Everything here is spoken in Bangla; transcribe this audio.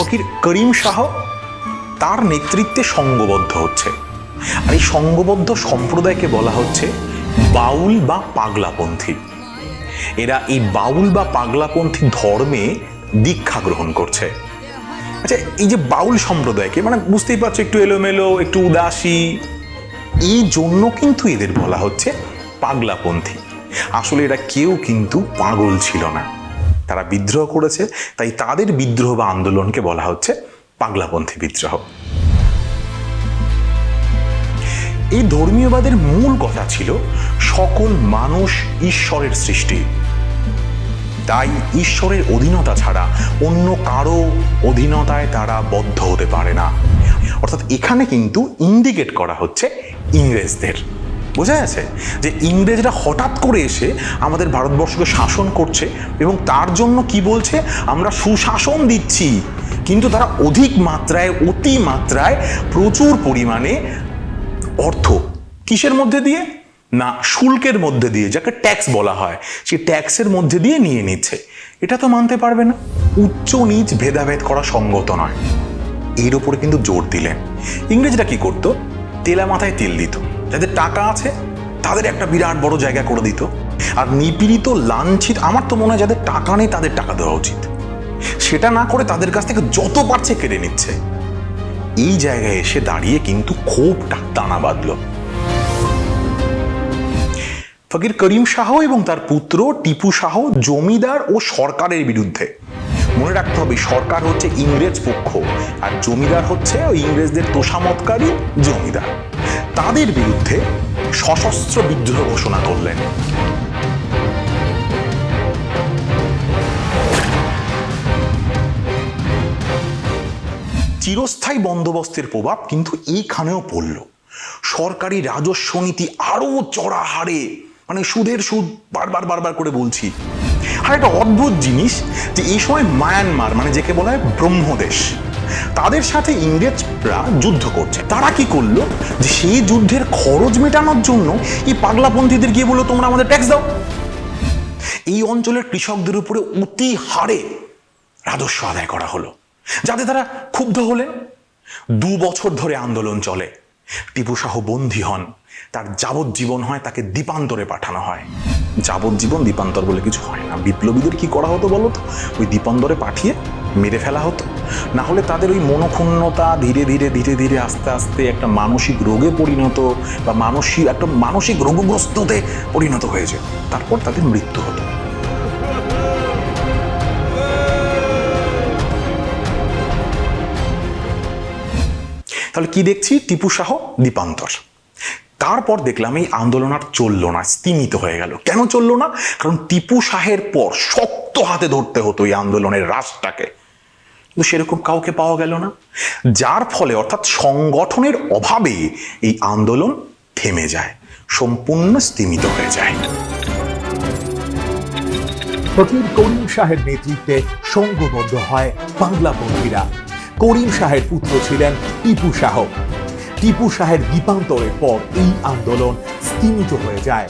ফকির করিম শাহ তার নেতৃত্বে সঙ্গবদ্ধ হচ্ছে। আর এই সঙ্গবদ্ধ সম্প্রদায়কে বলা হচ্ছে বাউল বা পাগলাপন্থী। এরা এই বাউল বা পাগলাপন্থী ধর্মে দীক্ষা গ্রহণ করছে। আচ্ছা এই যে বাউল সম্প্রদায়কে মানে বুঝতেই পারছ, একটু এলোমেলো, একটু উদাসী, এই জন্য কিন্তু এদের বলা হচ্ছে পাগলাপন্থী। আসলে এরা কেউ কিন্তু পাগল ছিল না। তারা বিদ্রোহ করেছে, তাই তাদের বিদ্রোহ বা আন্দোলনকে বলা হচ্ছে পাগলাপন্থী বিদ্রোহ। এই ধর্মীয়বাদের মূল কথা ছিল সকল মানুষ ঈশ্বরের সৃষ্টি। তাই ঈশ্বরের অধীনতা ছাড়া অন্য কারও অধীনতায় তারা বদ্ধ হতে পারে না। অর্থাৎ এখানে কিন্তু ইন্ডিকেট করা হচ্ছে ইংরেজদের। বোঝা যাচ্ছে যে ইংরেজরা হঠাৎ করে এসে আমাদের ভারতবর্ষকে শাসন করছে এবং তার জন্য কি বলছে? আমরা সুশাসন দিচ্ছি। কিন্তু তারা অধিক মাত্রায়, অতি মাত্রায় প্রচুর পরিমাণে অর্থ কিসের মধ্যে দিয়ে? না, শুল্কের মধ্যে দিয়ে, যাকে ট্যাক্স বলা হয়। সে ট্যাক্সের মধ্যে দিয়ে নিয়ে নিচ্ছে। এটা তো মানতে পারবে না। উচ্চ নিচ ভেদাভেদ করা সঙ্গত নয়। এর ওপরে কিন্তু জোর দিলেন। ইংরেজরা কি করতো? তেলা মাথায় তেল দিত। যাদের টাকা আছে, তাদের একটা বিরাট বড় জায়গা করে দিত। আর নিপীড়িত, লাঞ্ছিত, আমার তো মনে হয় যাদের টাকা নেই, তাদের টাকা দেওয়া উচিত। সেটা না করে তাদের কাছ থেকে যত পারছে কেড়ে নিচ্ছে। এই জায়গায় এসে দাঁড়িয়ে কিন্তু খুব টানা বাঁধল। ফকির করিম শাহ এবং তার পুত্র টিপু শাহ জমিদার ও সরকারের বিরুদ্ধে। মনে রাখতে হবে, সরকার হচ্ছে ইংরেজ পক্ষ আর জমিদার হচ্ছে ওই ইংরেজদের তোষামতকারী জমিদার। তাদের বিরুদ্ধে সশস্ত্র বিদ্রোহ ঘোষণা করলেন। চিরস্থায়ী বন্দোবস্তের প্রভাব কিন্তু এইখানেও পড়ল। সরকারি রাজস্ব নীতি আরও চড়া হারে মানে সুদের সুদ বারবার বারবার করে বলছি। আর একটা অদ্ভুত জিনিস যে এই সময় মায়ানমার মানে যাকে বলা হয় ব্রহ্মদেশ, তাদের সাথে ইংরেজরা যুদ্ধ করছে। তারা কি করল? যে সেই যুদ্ধের খরচ মেটানোর জন্য এই পাগলাপন্থীদের গিয়ে বলল, তোমরা আমাদের ট্যাক্স দাও। এই অঞ্চলের কৃষকদের উপরে অতি হারে রাজস্ব আদায় করা হলো। যাতে তারা ক্ষুব্ধ হলেন দু বছর ধরে আন্দোলন চলে। টিপু বন্দী হন। তার যাবজ্জীবন হয়, তাকে দ্বীপান্তরে পাঠানো হয়। যাবজ্জীবন দ্বীপান্তর বলে কিছু হয় না। বিপ্লবীদের কি করা হতো বলো তো? ওই দ্বীপান্তরে পাঠিয়ে মেরে ফেলা হতো। না হলে তাদের ওই মনোক্ষুণ্ণতা ধীরে ধীরে ধীরে ধীরে আস্তে আস্তে একটা মানসিক রোগে পরিণত বা মানসিক, একটা মানসিক রোগগ্রস্ততে পরিণত হয়েছে তারপর তাদের মৃত্যু হতো। তাহলে কি দেখছি? টিপু শাহ, দীপান্তর। তারপর দেখলাম এই আন্দোলন আর চলল না স্তিমিত হয়ে গেল। কেন চলল না কারণ টিপু শাহের পর শক্ত হাতে ধরতে হতো এই আন্দোলনের রাসটাকে কিন্তু সেরকম কাউকে পাওয়া গেল না। যার ফলে, অর্থাৎ সংগঠনের অভাবে এই আন্দোলন থেমে যায়, সম্পূর্ণ স্তিমিত হয়ে যায়। ফকির করিম শাহের নেতৃত্বে সংঘবদ্ধ হয় বাংলাপন্থীরা করিম শাহের পুত্র ছিলেন টিপু শাহ। টিপু শাহের দ্বীপান্তরের পর এই আন্দোলন স্তিমিত হয়ে যায়।